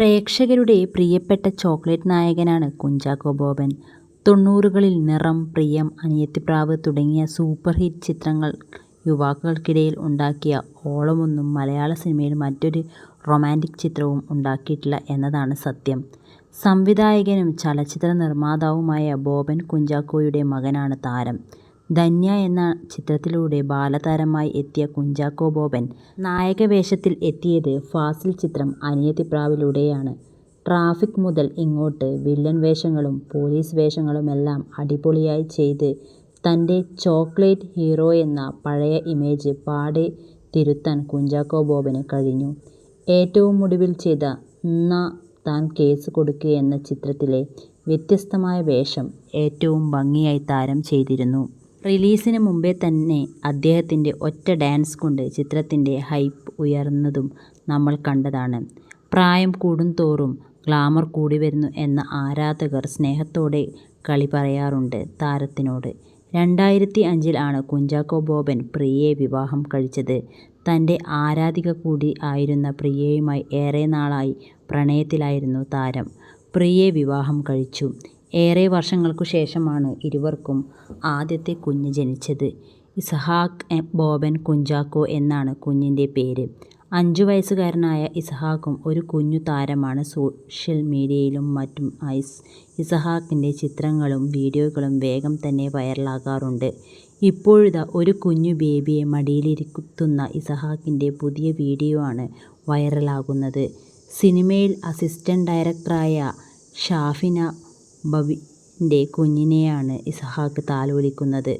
പ്രേക്ഷകരുടെ പ്രിയപ്പെട്ട ചോക്ലേറ്റ് നായകനാണ് കുഞ്ചാക്കോ ബോബൻ. തൊണ്ണൂറുകളിൽ നിറം, പ്രിയം, അനിയത്തിപ്രാവ് തുടങ്ങിയ സൂപ്പർ ഹിറ്റ് ചിത്രങ്ങൾ യുവാക്കൾക്കിടയിൽ ഉണ്ടാക്കിയ ഓളമൊന്നും മലയാള സിനിമയിൽ മറ്റൊരു റൊമാന്റിക് ചിത്രവും ഉണ്ടാക്കിയിട്ടില്ല എന്നതാണ് സത്യം. സംവിധായകനും ചലച്ചിത്ര നിർമ്മാതാവുമായ ബോബൻ കുഞ്ചാക്കോയുടെ മകനാണ് താരം. ധന്യ എന്ന ചിത്രത്തിലൂടെ ബാലതാരമായി എത്തിയ കുഞ്ചാക്കോ ബോബൻ നായകവേഷത്തിൽ എത്തിയത് ഫാസിൽ ചിത്രം അനിയത്തിപ്രാവിലൂടെയാണ്. ട്രാഫിക് മുതൽ ഇങ്ങോട്ട് വില്ലൻ വേഷങ്ങളും പോലീസ് വേഷങ്ങളുമെല്ലാം അടിപൊളിയായി ചെയ്ത് തന്റെ ചോക്ലേറ്റ് ഹീറോ എന്ന പഴയ ഇമേജ് പാടെ തിരുത്താൻ കുഞ്ചാക്കോ ബോബന് കഴിഞ്ഞു. ഏറ്റവുമൊടുവിൽ ചെയ്ത 'ന്നാ താൻ കേസ് കൊടുക്ക്' എന്ന ചിത്രത്തിലെ വ്യത്യസ്തമായ വേഷം ഏറ്റവും ഭംഗിയായി താരം ചെയ്തിരുന്നു. റിലീസിന് മുമ്പേ തന്നെ അദ്ദേഹത്തിന്റെ ഒറ്റ ഡാൻസ് കൊണ്ട് ചിത്രത്തിന്റെ ഹൈപ്പ് ഉയർന്നതും നമ്മൾ കണ്ടതാണ്. പ്രായം കൂടുന്തോറും ഗ്ലാമർ കൂടി വരുന്നു എന്ന ആരാധകർ സ്നേഹത്തോടെ കളി പറയാറുണ്ട് താരത്തിനോട്. രണ്ടായിരത്തി അഞ്ചിൽ ആണ് കുഞ്ചാക്കോ ബോബൻ പ്രിയയെ വിവാഹം കഴിച്ചത്. തന്റെ ആരാധിക കൂടി ആയിരുന്ന പ്രിയയുമായി ഏറെ നാളായി പ്രണയത്തിലായിരുന്നു താരം. പ്രിയയെ വിവാഹം കഴിച്ചു. ഏറെ വർഷങ്ങൾക്കു ശേഷമാണ് ഇരുവർക്കും ആദ്യത്തെ കുഞ്ഞ് ജനിച്ചത്. ഇസ്ഹാഖ് ബോബൻ കുഞ്ചാക്കോ എന്നാണ് കുഞ്ഞിന്റെ പേര്. അഞ്ചു വയസ്സുകാരനായ ഇസ്ഹാക്കും ഒരു കുഞ്ഞു താരമാണ്. സോഷ്യൽ മീഡിയയിലും മറ്റുമായി ഇസ്ഹാഖിന്റെ ചിത്രങ്ങളും വീഡിയോകളും വേഗം തന്നെ വൈറലാകാറുണ്ട്. ഇപ്പോഴിതാ ഒരു കുഞ്ഞു ബേബിയെ മടിയിലിരുത്തുന്ന ഇസ്ഹാഖിന്റെ പുതിയ വീഡിയോ ആണ് വൈറലാകുന്നത്. സിനിമയിൽ അസിസ്റ്റന്റ് ഡയറക്ടറായ ഷാഫിന ബബിന്റെ കുഞ്ഞിനെയാണ് ഇസ്ഹാഖ് താലോലിക്കുന്നത്.